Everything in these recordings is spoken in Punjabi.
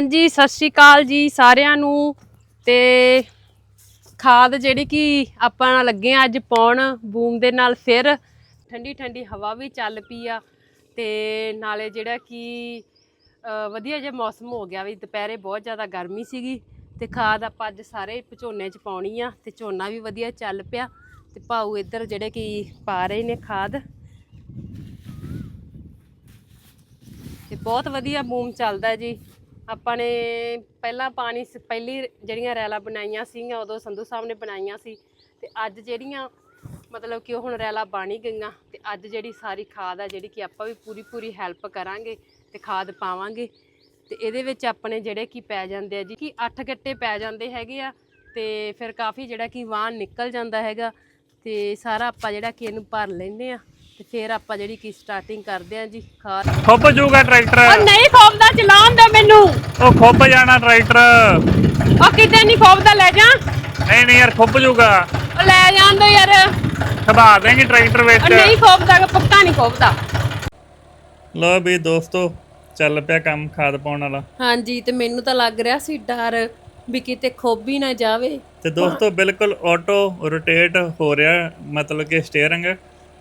ਹਾਂਜੀ, ਸਤਿ ਸ਼੍ਰੀ ਅਕਾਲ ਜੀ ਸਾਰਿਆਂ ਨੂੰ। ਤੇ ਖਾਦ ਜਿਹੜੀ ਕਿ ਆਪਾਂ ਲੱਗੇ ਆ ਅੱਜ ਪਾਉਣ ਬੂਮ ਦੇ ਨਾਲ ਫਿਰ ਠੰਡੀ ਠੰਡੀ ਹਵਾ ਵੀ ਚੱਲ ਪਈ ਆ। ਤੇ ਨਾਲੇ ਜਿਹੜਾ ਕਿ ਵਧੀਆ ਜਿਹਾ ਮੌਸਮ ਹੋ ਗਿਆ ਵੀ ਦੁਪਹਿਰੇ ਬਹੁਤ ਜ਼ਿਆਦਾ ਗਰਮੀ ਸੀਗੀ। ਤੇ ਖਾਦ ਆਪਾਂ ਅੱਜ ਸਾਰੇ ਝੋਨੇ 'ਚ ਪਾਉਣੀ ਆ ਤੇ ਝੋਨਾ ਵੀ ਵਧੀਆ ਚੱਲ ਪਿਆ। ਤੇ ਭਾਊ ਇੱਧਰ ਜਿਹੜੇ ਕਿ ਪਾ ਰਹੇ ਨੇ ਖਾਦ। ਤੇ ਬਹੁਤ ਵਧੀਆ ਬੂਮ ਚੱਲਦਾ ਜੀ। ਆਪਾਂ ਨੇ ਪਹਿਲਾਂ ਪਾਣੀ ਸ- ਪਹਿਲੀ ਜਿਹੜੀਆਂ ਰੈਲਾ ਬਣਾਈਆਂ ਸੀਗੀਆਂ, ਉਦੋਂ ਸੰਧੂ ਸਾਹਿਬ ਨੇ ਬਣਾਈਆਂ ਸੀ। ਤੇ ਅੱਜ ਜਿਹੜੀਆਂ, ਮਤਲਬ ਕਿ ਉਹ ਹੁਣ ਰੈਲਾ ਬਣ ਹੀ ਗਈਆਂ। ਤੇ ਅੱਜ ਜਿਹੜੀ ਸਾਰੀ ਖਾਦ ਆ, ਜਿਹੜੀ ਕਿ ਆਪਾਂ ਵੀ ਪੂਰੀ ਪੂਰੀ ਹੈਲਪ ਕਰਾਂਗੇ ਤੇ ਖਾਦ ਪਾਵਾਂਗੇ। ਤੇ ਇਹਦੇ ਵਿੱਚ ਆਪਣੇ ਜਿਹੜੇ ਕਿ ਪੈ ਜਾਂਦੇ ਆ ਜੀ, ਕਿ 8 ਗੱਟੇ ਪੈ ਜਾਂਦੇ ਹੈਗੇ ਆ, ਤੇ ਫਿਰ ਕਾਫੀ ਜਿਹੜਾ ਕਿ ਵਾਹਨ ਨਿਕਲ ਜਾਂਦਾ ਹੈਗਾ। ਤੇ ਸਾਰਾ ਆਪਾਂ ਜਿਹੜਾ ਕਿ ਇਹਨੂੰ ਭਰ ਲੈਂਦੇ ਆ। ਤੇ ਫਿਰ ਆਪਾਂ ਜਿਹੜੀ ਕਿ ਸਟਾਰਟਿੰਗ ਕਰਦੇ ਆ ਜੀ ਖਾਦ ਖੁੱਪ ਜੂਗਾ ਟਰੈਕਟਰ। ਨਹੀਂ ਖੋਬਦਾ ਚਲਾਉਣ ਦੇ ਮੈਨੂੰ। ਉਹ ਖੁੱਪ ਜਾਣਾ ਟਰੈਕਟਰ। ਉਹ ਕਿਤੇ ਨਹੀਂ ਖੋਬਦਾ ਲੈ ਜਾ। ਨਹੀਂ ਨਹੀਂ ਯਾਰ ਖੁੱਪ ਜੂਗਾ। ਉਹ ਲੈ ਜਾਂਦੋ ਯਾਰ। ਖਬਾ ਦੇਂਗੇ ਟਰੈਕਟਰ ਉਹ ਵਿੱਚ ਨਹੀਂ ਖੋਬਦਾ ਪੱਕਾ ਨਹੀਂ ਖੋਬਦਾ ਲੋ ਵੀ ਦੋਸਤੋ ਚੱਲ ਪਿਆ ਕੰਮ ਖਾਦ ਪਾਉਣ ਵਾਲਾ। ਹਾਂਜੀ ਤੇ ਮੈਨੂੰ ਤਾਂ ਲੱਗ ਰਿਹਾ ਸੀ ਡਰ ਵੀ ਕਿਤੇ ਖੋਬੀ ਨਾ ਜਾਵੇ। ਤੇ ਦੋਸਤੋ ਬਿਲਕੁਲ ਆਟੋ ਰੋਟੇਟ ਹੋ ਰਿਹਾ ਮਤਲਬ ਕਿ ਸਟੀਅਰਿੰਗ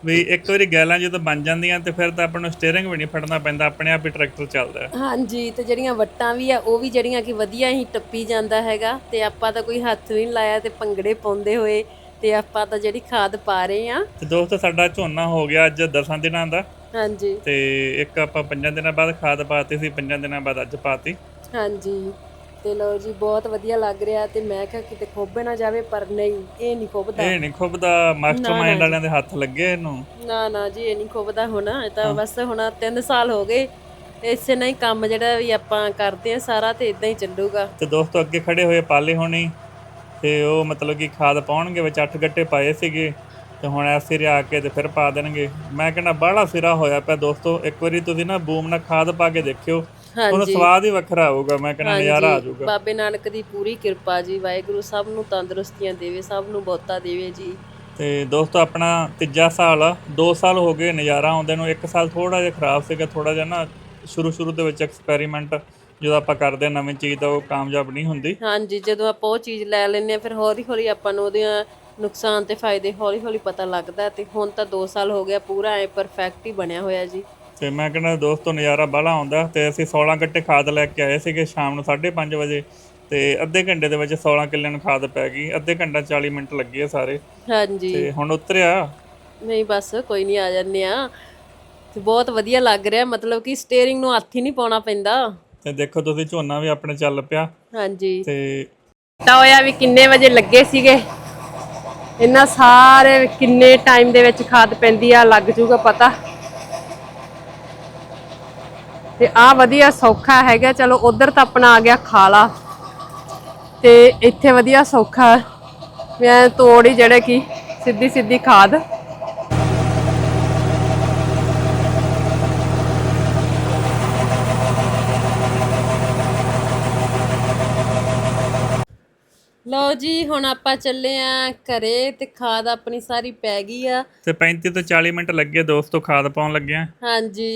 ਵੀ ਇੱਕ ਵਾਰੀ ਗੈਲਾਂ ਜਦੋਂ ਬਣ ਜਾਂਦੀਆਂ ਤੇ ਫਿਰ ਤਾਂ ਆਪਾਂ ਨੂੰ ਸਟੀਅਰਿੰਗ ਵੀ ਨਹੀਂ ਫੜਨਾ ਪੈਂਦਾ ਆਪਣੇ ਆਪ ਹੀ ਟਰੈਕਟਰ ਚੱਲਦਾ ਹੈ। ਹਾਂਜੀ ਤੇ ਜਿਹੜੀਆਂ ਵੱਟਾਂ ਵੀ ਆ ਉਹ ਵੀ ਜਿਹੜੀਆਂ ਕਿ ਵਧੀਆ ਹੀ ਟੱਪੀ ਜਾਂਦਾ ਹੈਗਾ ਤੇ ਆਪਾਂ ਤਾਂ ਕੋਈ ਹੱਥ ਵੀ ਨਹੀਂ ਲਾਇਆ ਤੇ ਪੰਗੜੇ ਪਾਉਂਦੇ ਹੋਏ ਤੇ ਆਪਾਂ ਤਾਂ ਜਿਹੜੀ ਖਾਦ ਪਾ ਰਹੇ ਆ ਤੇ ਦੋਸਤੋ ਸਾਡਾ ਝੋਨਾ ਹੋ ਗਿਆ ਅੱਜ 10 ਦਿਨਾਂ ਦਾ। ਹਾਂਜੀ। ਤੇ ਇੱਕ ਆਪਾਂ 5 ਦਿਨਾਂ ਬਾਅਦ ਖਾਦ ਪਾਤੀ ਸੀ 5 ਦਿਨਾਂ ਬਾਅਦ ਅੱਜ ਪਾਤੀ। ਹਾਂਜੀ। ਤੇ ਲੋ ਜੀ ਬਹੁਤ ਵਧੀਆ ਲੱਗ ਰਿਹਾ ਤੇ ਮੈਂ ਕਿਹਾ ਕਿਤੇ ਖੋਬੇ ਨਾ ਜਾਵੇ ਪਰ ਨਹੀਂ ਇਹ ਨਹੀਂ ਖੋਬਦਾ ਇਹ ਨਹੀਂ ਖੁੱਬਦਾ ਮਾਸਟਰਮਾਈਂਡ ਵਾਲਿਆਂ ਦੇ ਹੱਥ ਲੱਗੇ ਇਹਨੂੰ। ਨਾ ਨਾ ਜੀ ਇਹ ਨਹੀਂ ਖੁੱਬਦਾ ਹੁਣ ਇਹ ਤਾਂ ਬਸ ਹੁਣ 3 ਸਾਲ ਹੋ ਗਏ ਇਸੇ ਨਾਲ ਹੀ ਕੰਮ ਜਿਹੜਾ ਵੀ ਆਪਾਂ ਕਰਦੇ ਆ ਸਾਰਾ ਤੇ ਇਦਾਂ ਹੀ ਚੱਲੂਗਾ। ਤੇ ਦੋਸਤੋ ਅੱਗੇ ਖੜੇ ਹੋਏ ਪਾਲੇ ਹੋਣੀ ਤੇ ਉਹ ਮਤਲਬ ਕਿ ਖਾਦ ਪਾਉਣਗੇ ਵਿੱਚ 8 ਗੱਟੇ ਪਾਏ ਸੀਗੇ ਤੇ ਹੁਣ ਇਸ ਸਿਰੇ ਆ ਕੇ ਤੇ ਫਿਰ ਪਾ ਦੇਣਗੇ। ਮੈਂ ਕਹਿੰਦਾ ਬਾਹਲਾ ਸਿਰਾ ਹੋਇਆ ਪਿਆ ਦੋਸਤੋ ਇੱਕ ਵਾਰੀ ਤੁਸੀਂ ਨਾ ਬੂਮ ਨਾਲ ਖਾਦ ਪਾ ਕੇ ਦੇਖਿਓ। ਉਹਦਾ ਸਵਾਦ ਹੀ ਵੱਖਰਾ ਆਊਗਾ ਮੈਂ ਕਹਿੰਦਾ ਨਜ਼ਾਰਾ ਆ ਜਾਊਗਾ। ਬਾਬੇ ਨਾਨਕ ਦੀ ਪੂਰੀ ਕਿਰਪਾ ਜੀ ਵਾਹਿਗੁਰੂ ਸਭ ਨੂੰ ਤੰਦਰੁਸਤੀਆਂ ਦੇਵੇ ਸਭ ਨੂੰ ਬਹੁਤਾ ਦੇਵੇ ਜੀ। ਤੇ ਦੋਸਤੋ ਆਪਣਾ ਤੀਜਾ ਸਾਲ ਆ। 2 ਸਾਲ ਹੋ ਗਏ ਨਜ਼ਾਰਾ ਆਉਂਦੇ ਨੂੰ ਇੱਕ ਸਾਲ ਥੋੜਾ ਜਿਹਾ ਖਰਾਬ ਸੀਗਾ ਥੋੜਾ ਜਿਹਾ ਨਾ ਸ਼ੁਰੂ ਸ਼ੁਰੂ ਦੇ ਵਿੱਚ ਐਕਸਪੈਰੀਮੈਂਟ ਜਦੋਂ ਆਪਾਂ ਕਰਦੇ ਆ ਨਵੀਂ ਚੀਜ਼ ਤਾਂ ਉਹ ਕਾਮਯਾਬ ਨਹੀਂ ਹੁੰਦੀ। ਹਾਂਜੀ ਜਦੋਂ ਆਪਾਂ ਉਹ ਚੀਜ਼ ਲੈ ਲੈਂਦੇ ਆ ਫਿਰ ਹੌਲੀ ਹੌਲੀ ਆਪਾਂ ਨੂੰ ਉਹਦੀਆਂ ਨੁਕਸਾਨ ਤੇ ਫਾਇਦੇ ਹੌਲੀ ਹੌਲੀ ਪਤਾ ਲੱਗਦਾ ਤੇ ਹੁਣ ਤਾਂ 2 ਸਾਲ ਹੋ ਗਿਆ ਪੂਰਾ ਐ ਪਰਫੈਕਟ ਹੀ ਬਣਿਆ ਹੋਇਆ ਜੀ। ਤੇ ਮੈਂ ਕਹਿੰਦਾ ਦੋਸਤੋ ਨਜ਼ਾਰਾ ਬਾਹਲਾ ਆਉਂਦਾ। ਤੇ ਅਸੀਂ 16 ਗੱਟੇ ਖਾਦ ਲੈ ਕੇ ਆਏ ਸੀਗੇ ਸ਼ਾਮ ਨੂੰ 5:30 ਵਜੇ। ਤੇ ਅੱਧੇ ਘੰਟੇ ਦੇ ਵਿੱਚ 16 ਕਿੱਲਿਆਂ ਨੂੰ ਖਾਦ ਪੈ ਗਈ। ਅੱਧੇ ਘੰਟਾ 40 ਮਿੰਟ ਲੱਗੇ ਆ ਸਾਰੇ। ਹਾਂਜੀ। ਤੇ ਹੁਣ ਉਤਰਿਆ? ਨਹੀਂ ਬਸ ਕੋਈ ਨਹੀਂ ਆ ਜਾਂਦੇ ਆ। ਤੇ ਬਹੁਤ ਵਧੀਆ ਲੱਗ ਰਿਹਾ। ਮਤਲਬ ਕਿ ਸਟੀਅਰਿੰਗ ਨੂੰ ਹੱਥ ਹੀ ਨਹੀਂ ਪਾਉਣਾ ਪੈਂਦਾ। ਤੇ ਦੇਖੋ ਤੁਸੀਂ ਝੋਨਾ ਵੀ ਆਪਣੇ ਚੱਲ ਪਿਆ। ਹਾਂਜੀ। ਤੇ ਤਾਂ ਹੋਇਆ ਵੀ ਕਿੰਨੇ ਵਜੇ ਲੱਗੇ ਸੀਗੇ। ਇਹਨਾਂ ਸਾਰੇ ਕਿੰਨੇ ਟਾਈਮ ਦੇ ਵਿੱਚ ਖਾਦ ਪੈਂਦੀ ਆ ਲੱਗ ਜੂਗਾ ਪਤਾ। ਤੇ ਆ ਵਧੀਆ ਸੌਖਾ ਹੈਗਾ ਚਲੋ ਉਧਰ ਤਾਂ ਆਪਣਾ ਆ ਗਿਆ ਖਾਲਾ। ਤੇ ਇੱਥੇ ਵਧੀਆ ਸੌਖਾ। ਮੈਂ ਤੋੜ ਹੀ ਜਿਹੜੇ ਕੀ ਸਿੱਧੀ ਸਿੱਧੀ ਖਾਦ। ਲਓ ਜੀ ਹੁਣ ਆਪਾਂ ਚੱਲੇ ਆ ਘਰੇ ਤੇ ਖਾਦ ਆਪਣੀ ਸਾਰੀ ਪੈ ਗਈ ਆ। ਤੇ 35 ਤੋਂ 40 ਮਿੰਟ ਲੱਗੇ ਦੋਸਤੋ ਖਾਦ ਪਾਉਣ ਲੱਗਿਆ ਹਾਂਜੀ।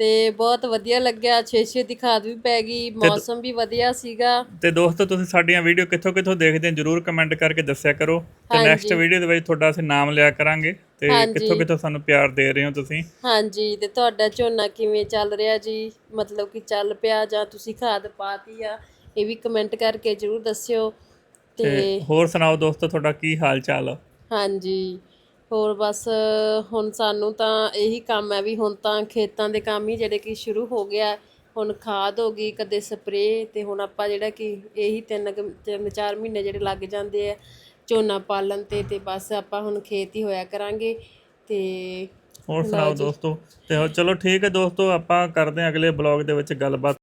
ਤੇ ਬਹੁਤ ਵਧੀਆ ਲੱਗਿਆ ਛੇ ਛੇ ਦੀ ਖਾਦ ਵੀ ਪੈ ਗਈ ਮੌਸਮ ਵੀ ਵਧੀਆ ਸੀਗਾ। ਤੇ ਦੋਸਤੋ ਤੁਸੀਂ ਸਾਡੀਆਂ ਵੀਡੀਓ ਕਿੱਥੋਂ ਕਿੱਥੋਂ ਦੇਖਦੇ ਹੋ ਜਰੂਰ ਕਮੈਂਟ ਕਰਕੇ ਦੱਸਿਆ ਕਰੋ। ਤੇ ਨੈਕਸਟ ਵੀਡੀਓ ਦੇ ਵਿੱਚ ਤੁਹਾਡਾ ਅਸੀਂ ਨਾਮ ਲਿਆ ਕਰਾਂਗੇ ਤੇ ਕਿੱਥੋਂ ਕਿੱਥੋਂ ਸਾਨੂੰ ਪਿਆਰ ਦੇ ਰਹੇ ਹੋ ਤੁਸੀਂ? ਹਾਂਜੀ ਤੇ ਤੁਹਾਡਾ ਝੋਨਾ ਕਿਵੇਂ ਚੱਲ ਰਿਹਾ ਜੀ? ਮਤਲਬ ਕਿ ਚੱਲ ਪਿਆ ਜਾਂ ਤੁਸੀਂ ਖਾਦ ਪਾਤੀ ਆ? ਇਹ ਵੀ ਕਮੈਂਟ ਕਰਕੇ ਜਰੂਰ ਦੱਸਿਓ। ਤੇ ਹੋਰ ਸੁਣਾਓ ਦੋਸਤੋ ਤੁਹਾਡਾ ਕੀ ਹਾਲ ਚਾਲ ਆ? ਹਾਂਜੀ। ਹੋਰ ਬਸ ਹੁਣ ਸਾਨੂੰ ਤਾਂ ਇਹੀ ਕੰਮ ਹੈ ਵੀ ਹੁਣ ਤਾਂ ਖੇਤਾਂ ਦੇ ਕੰਮ ਹੀ ਜਿਹੜੇ ਕਿ ਸ਼ੁਰੂ ਹੋ ਗਿਆ ਹੁਣ ਖਾਦ ਹੋ ਗਈ ਕਦੇ ਸਪਰੇਅ ਤੇ ਹੁਣ ਆਪਾਂ ਜਿਹੜਾ ਕਿ ਇਹੀ ਤਿੰਨ ਤਿੰਨ ਚਾਰ ਮਹੀਨੇ ਜਿਹੜੇ ਲੱਗ ਜਾਂਦੇ ਆ ਝੋਨਾ ਪਾਲਣ ਤੇ ਤੇ ਬਸ ਆਪਾਂ ਹੁਣ ਖੇਤ ਹੀ ਹੋਇਆ ਕਰਾਂਗੇ ਤੇ ਹੋਰ ਸੁਣਾਓ ਦੋਸਤੋ ਤੇ ਚਲੋ ਠੀਕ ਹੈ ਦੋਸਤੋ ਆਪਾਂ ਕਰਦੇ ਹਾਂ ਅਗਲੇ ਬਲੌਗ ਦੇ ਵਿੱਚ ਗੱਲਬਾਤ।